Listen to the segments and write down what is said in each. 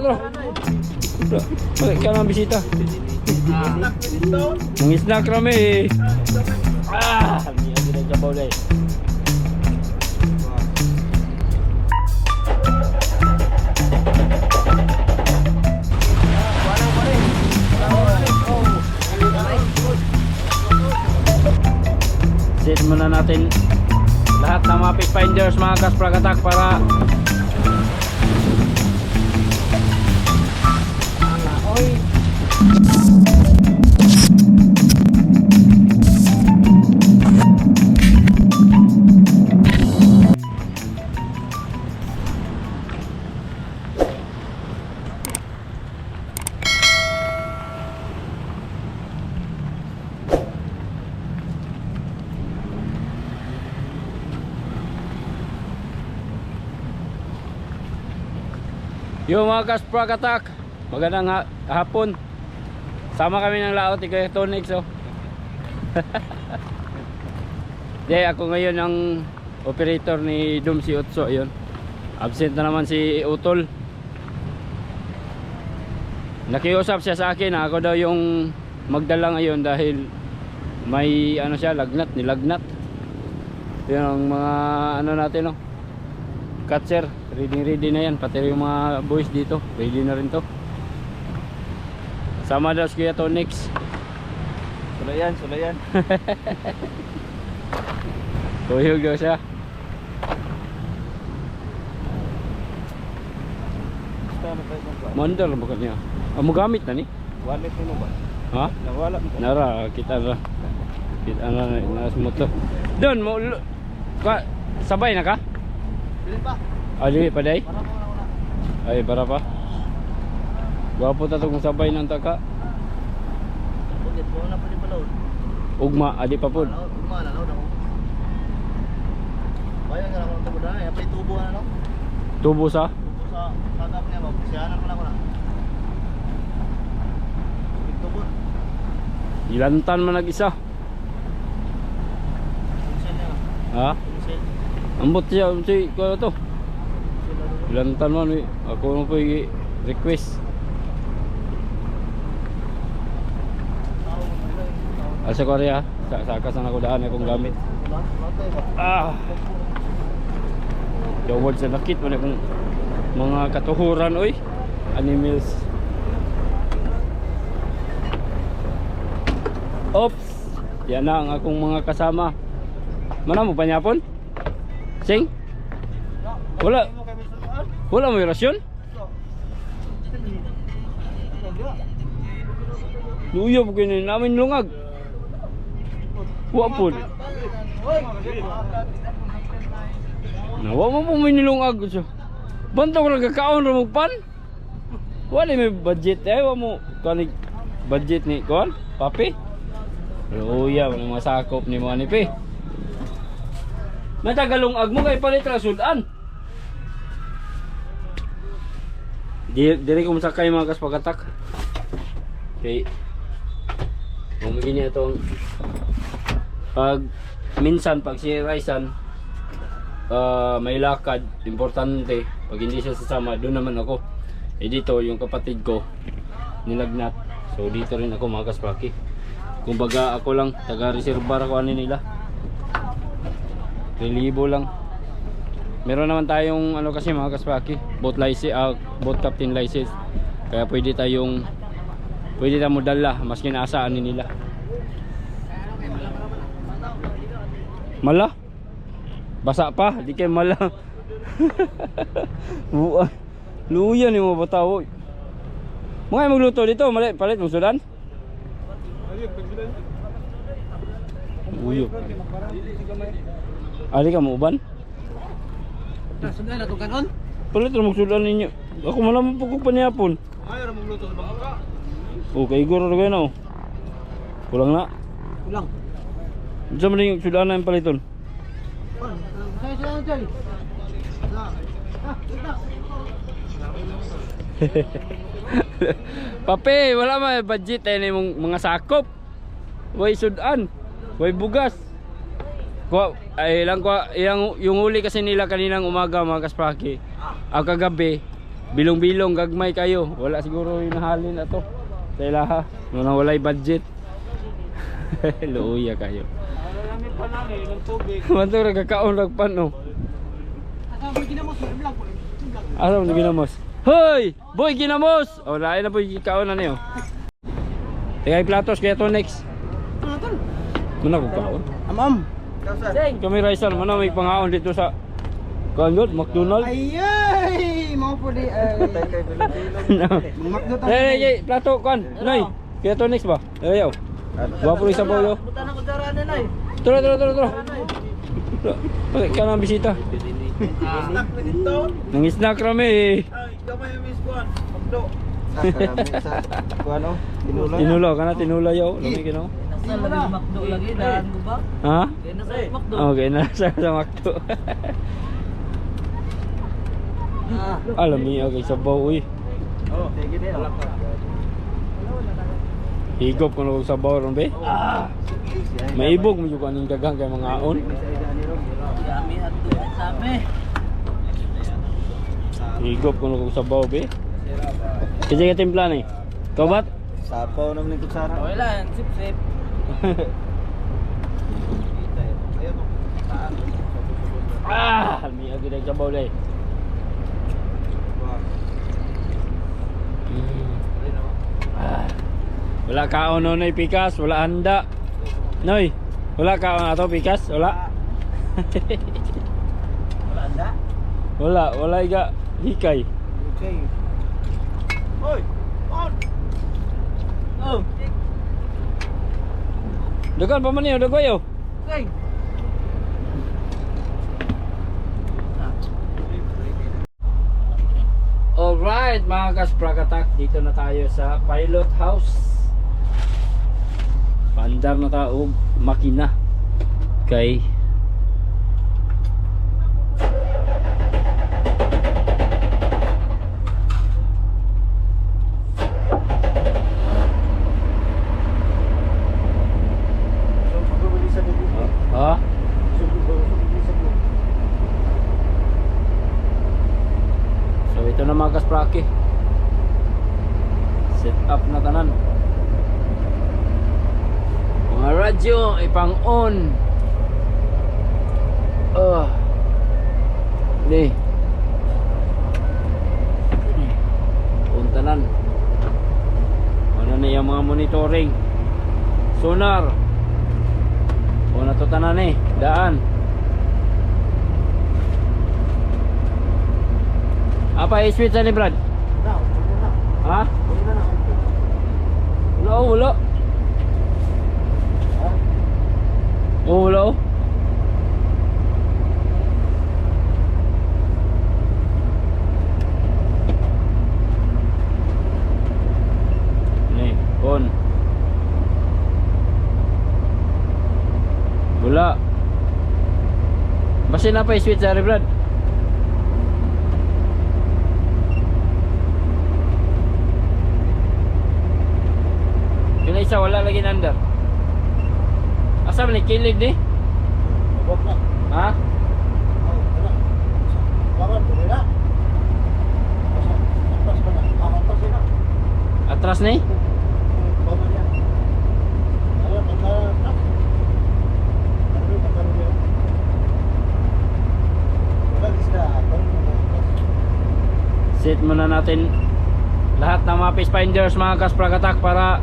tara. Balik ka ng bisita. Mga snack rami eh. Ah, hindi na ginagabaw na eh. Set muna natin lahat ng mga pit finders mga kaspragatak para Yung mga kaspragatak magandang ha- hapon. Sama kami ng laot ikaw yung Tonix oh Di, ako ngayon ang operator ni Dum si Utso yun. Absent na naman si Utol. Nakiusap siya sa akin ako daw yung magdala ngayon dahil may ano siya lagnat nilagnat. Yun ang mga ano natin no catcher ready ready na yan. Pati yung mga boys dito. Ready na rin to. Sama daw si Kuya Tonix. Sulayan, sulayan. tuyog daw siya. Mandar ba kanya ah, mo gamit na ni? Wallet mo ba? ha? Nawala mo. nara kita na. Kita na na motor doon mo ka, sabay na ka. Ali pa day na ay para pa Gwapo ta tong sabay ng taka na ugma adi pa pud umana na ako. Bayan ka lang ng tubo na. Yapay tubo na no. tubo sa Tubo sa sagap niya ba. Siyanan mo lang ko na. Tubo. ilantan man nag-isa ha. Ambot siya si ko to? Kunsel na ilantan man eh. ako mo po request. Asa ko rin ha sa sakas na ako daan akong gamit. Ah. Jawad sa nakit man akong mga katuhuran oy. Animals. Oops. Yan na ang akong mga kasama. Mana mo panyapon? Sing? Wala. Wala mo rasyon? Luyo po kayo namin lungag. Wapod Nawa mo po may nilungag siya Banto ko nagkakaon ra pan. Wala may budget eh Wa mo kanig budget ni Kuan Papi? Luya mga masakop ni mo ni Pi Matagalungag mo kay palit ra sudan. Di diri ko masakay mga kaspagatak. Kay Bumigin niya itong pag minsan pag si Raisan ah, may lakad importante pag hindi siya sasama doon naman ako. Eh dito yung kapatid ko nilagnat. So dito rin ako mga kaspaki. Kumbaga ako lang taga reservar ako ano nila relibo lang meron naman tayong ano kasi mga kaspaki boat license ah, boat captain license kaya pwede tayong pwede tayong modala mas kinaasaan nila Mala? Basa pa, di kay mala. Buwan. Luya ni mo bataw. Mga magluto dito, mali palit mo sudan. Uyo. Ali ka mo uban? Sundan na itong kanon. Palit mo sudan ninyo. Ako malaman po ko paniyapon. Ayaw na magluto sa bangka. Okay, igor ra kayo na. oh. Kulang na. Kulang. Sa man yung sudan na yung paliton. Sila ang dyan. Pape, wala man budget ay mong mga sakop. Way sudan. Way bugas. Ko ay lang ko yung yung huli kasi nila kaninang umaga mga kaspaki. Ang kagabi bilong-bilong gagmay kayo. Wala siguro yung nahalin na to. Sa ilaha. Nung walay budget. Luuya kayo. Namin pa lang eh, ng tubig. Manto ra kakaon rag pano. Asa mo ginamos vlog ginamos? Hoy! Boy ginamos! Oh, lain na po yung kaon na niyo. Tingay platos kaya to next. Ano tol? Muna ko kaon. Amam. Kami Raisan, mana may pangaon dito sa Kaon good, McDonald. Ayay! Mo po di ay. Magmakdo ta. Eh, eh, plato kan. Noy. Kaya to next ba? Eh, yaw. Gwapo rin sa na ko daranan ay. Tara, tara, tara, tara. Bakit ka nang bisita? Dito. Nang snack rami. Ay, gamay yung miss kuan. Magdo. Kuano? Tinula. Tinulo ka na, tinulo yaw. Lami kino. Nasa lagi makdo lagi daan ko ba? Ha? Kaya nasa makdo. Okay, nasa sa makto. Alam niyo, okay, sabaw, uy. Oh, sige din. Higop ko na kong sabaw ron, be. Maibog mo yung kaning dagang kay mga aon. Dami dami. Higop ko na kong sabaw, be. Kasi ka timpla ni. Ikaw ba't? Sapaw naman yung kutsara. Okay lang, sip sip. Ah! Almi agad ang sabaw, le. Ah. Wala kaon no noy pikas, wala handa. Noy, wala kaon ato pikas, wala. Wala anda. wala, wala iga hikay. Okay. Hoy! On! Oh, Dagan pa man niyo, dagoyo. okay. Alright mga kasprakatak, dito na tayo sa pilot house. Pandar na tao, makina. Kay Ha? So ito na mga kaspraki. Set up na tanan. Mga ipang on. Ah. Ni. Puntanan. Ano na yung mga monitoring. Sonar. O na to tanan eh. Daan. Apa i-switch ni Brad? Ha? Wala oh, wala. Oh. Ni, on. Wala. Basta na pa i-switch ni Brad. Yung isa wala lagi nandar. Asa man ni kilid ni? Ha? Atras ni? Set muna natin lahat ng mga fish finders mga kasprakatak para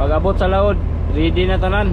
pag abot sa laod ready na tanan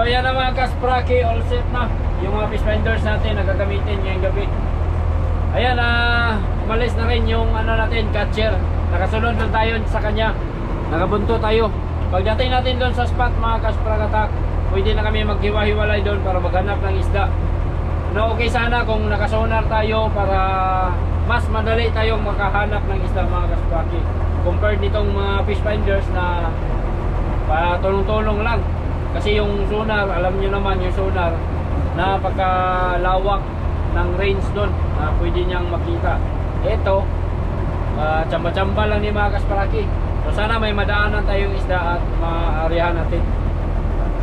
So, yan na mga kaspraki, all set na. Yung mga fish finders natin na gagamitin ngayong gabi. Ayan, ah, umalis na rin yung ano natin, catcher. Nakasunod lang tayo sa kanya. Nakabunto tayo. Pagdating natin doon sa spot mga kasprakatak, pwede na kami maghiwa-hiwalay doon para maghanap ng isda. No, okay sana kung nakasonar tayo para mas madali tayong makahanap ng isda mga kaspraki. Compared nitong mga fish finders na patulong-tulong lang. Kasi yung sonar, alam nyo naman yung sonar, napagkalawak ng range doon na pwede niyang makita. Ito, uh, tsamba-tsamba lang ni mga kasparaki. So sana may madaanan tayong isda at maaarihan natin.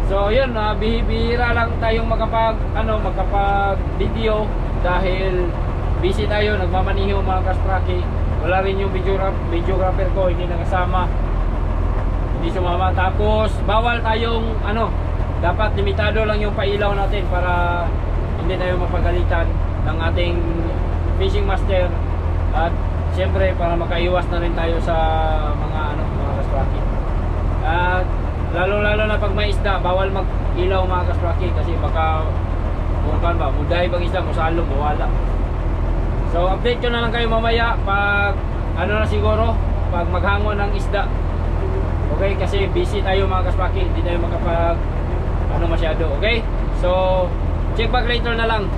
So yun, uh, bihira lang tayong makapag ano, makapag video dahil busy tayo, nagmamaniho mga kaspraki. Wala rin yung videographer, videographer ko, hindi nakasama hindi sumama. Tapos bawal tayong ano dapat limitado lang yung pailaw natin para hindi tayo mapagalitan ng ating fishing master. At siyempre para makaiwas na rin tayo sa mga ano mga kaspraki at lalo lalo na pag may isda bawal mag ilaw mga kaspraki kasi baka kung ba muday pag isda musalong mawala so update ko na lang kayo mamaya pag ano na siguro pag maghangon ng isda Okay, kasi busy tayo mga kaspaki, hindi tayo makapag ano masyado, okay? So, check back later na lang.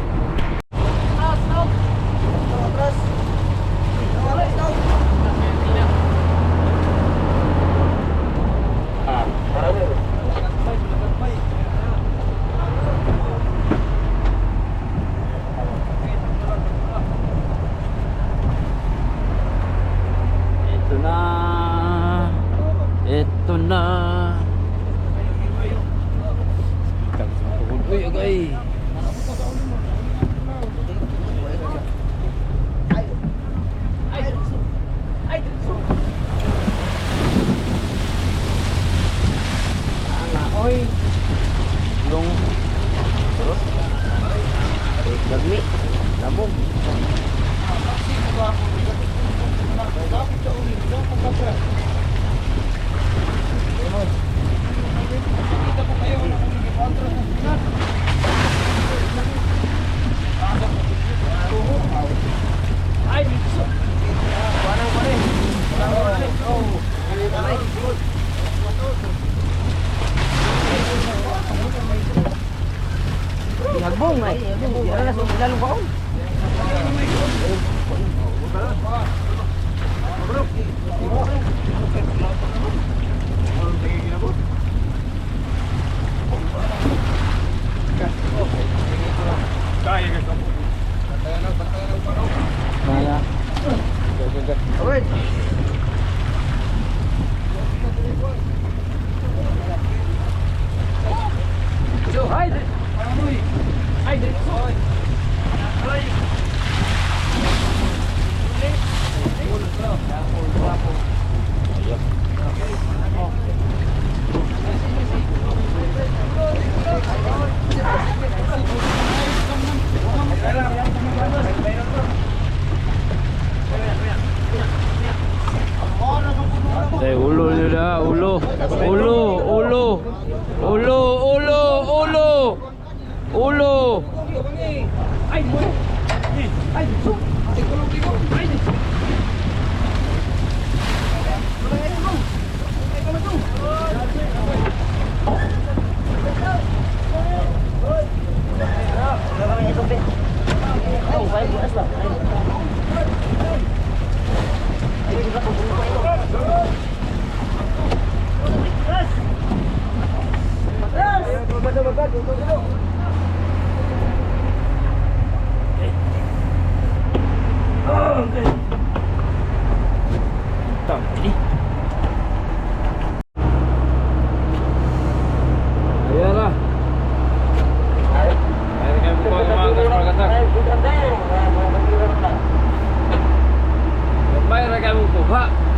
Ito na. Ito na. Uy, agay. Oy. Yung Dagmi. Labog. Ay, so. Wanang ko rin. Nagbong ay. Dira na sa lalong kaon. Kaya. Awit. So, ay, di- ay, di- Eh, ulo nyo na, ulo. Ulo, ulo. Ulo, ulo, ulo. Ulo. Ay, ulo. Ay, so. Ay, Tama, ini. Ayan na. Ayan kayo po mga kaspargatak. Gambay na kayo kuha.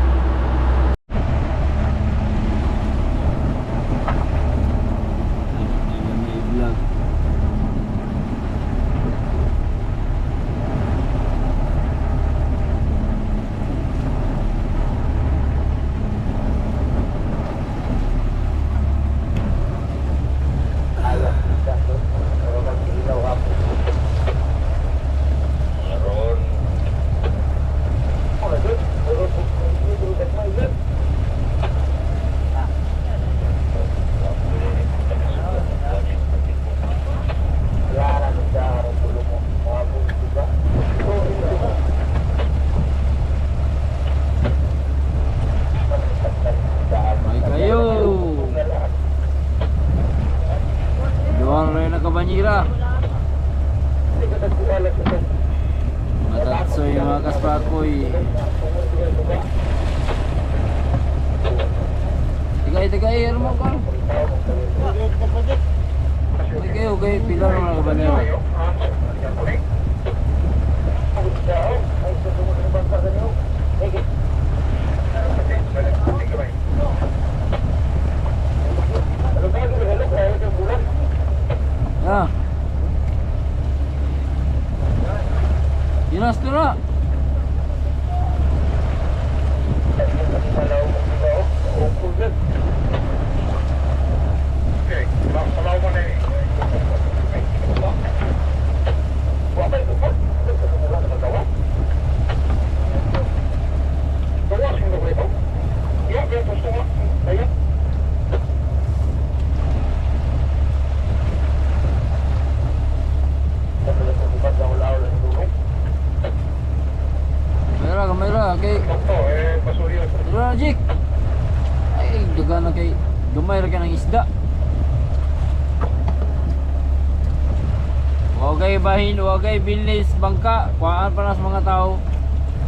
Wagay bilis bangka. Kuhaan pa na sa mga tao.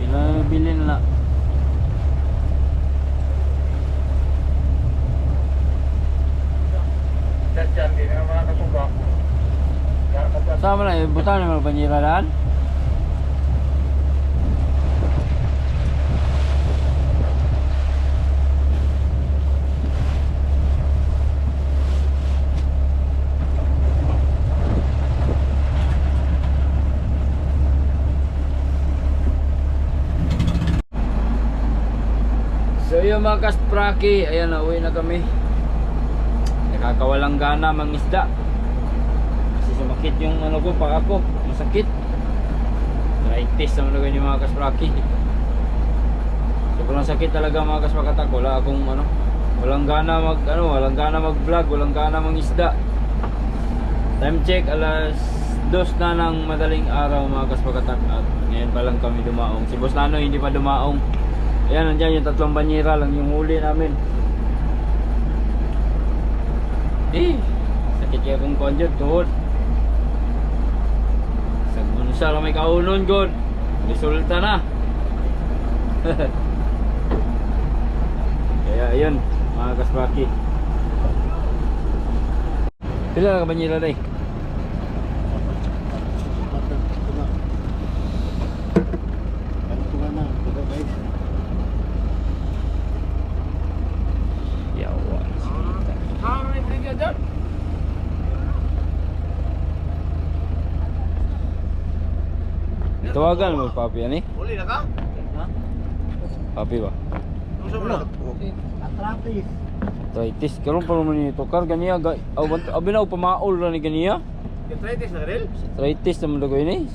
Sila na bilhin na. Sama na, eh, butan na mga banyiralan. So yung mga kaspraki, ayan na, uwi na kami. Nakakawalang gana mang isda. Kasi sumakit yung ano ko, paa ko, masakit. Naitis naman agad yung mga kaspraki. Sobrang sakit talaga mga kaspakatak. Wala akong ano, walang gana mag ano, walang gana mag vlog, walang gana mang isda. Time check alas dos na ng madaling araw mga kaspakatak at ngayon pa lang kami dumaong. Si Boss Nano hindi pa dumaong. Ayan, nandiyan yung tatlong banyera lang yung huli namin. Eh, sakit kaya kong konjot, tuhod. Sa gunsa lang may kaunon, God. Resulta na. Kaya ayun, mga kasbaki. Pila ka banyera day? Yawa. Tawagan mo papi ani? Uli na ka? Papi ba? Ano sa mga? Atrapis. Arthritis karon pa naman ni tukar ganiya ga abi na pamaol ra ni ganiya. Gatritis na rin? Arthritis naman daw ini.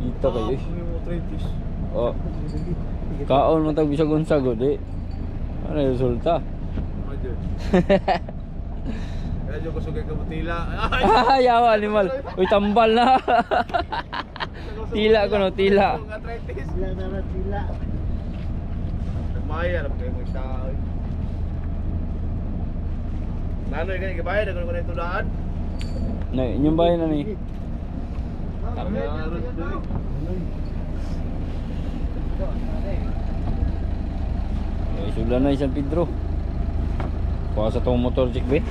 Ita kayo. eh. Gatritis. Oh, kaon man tag bisag unsa gud di. Ano yung resulta? Medyo. Medyo ko sugay ka butila. Ay! Yawa animal. Uy tambal na. tila ko no, tila. Sila na sila. Nagmaya, alam kayo mga tao. Nanoy ka, ikibayad, ako na ito daan. Na, inyong bahay na ni. Eh, sugla na isang Pedro. Kuha sa tong motor jig be.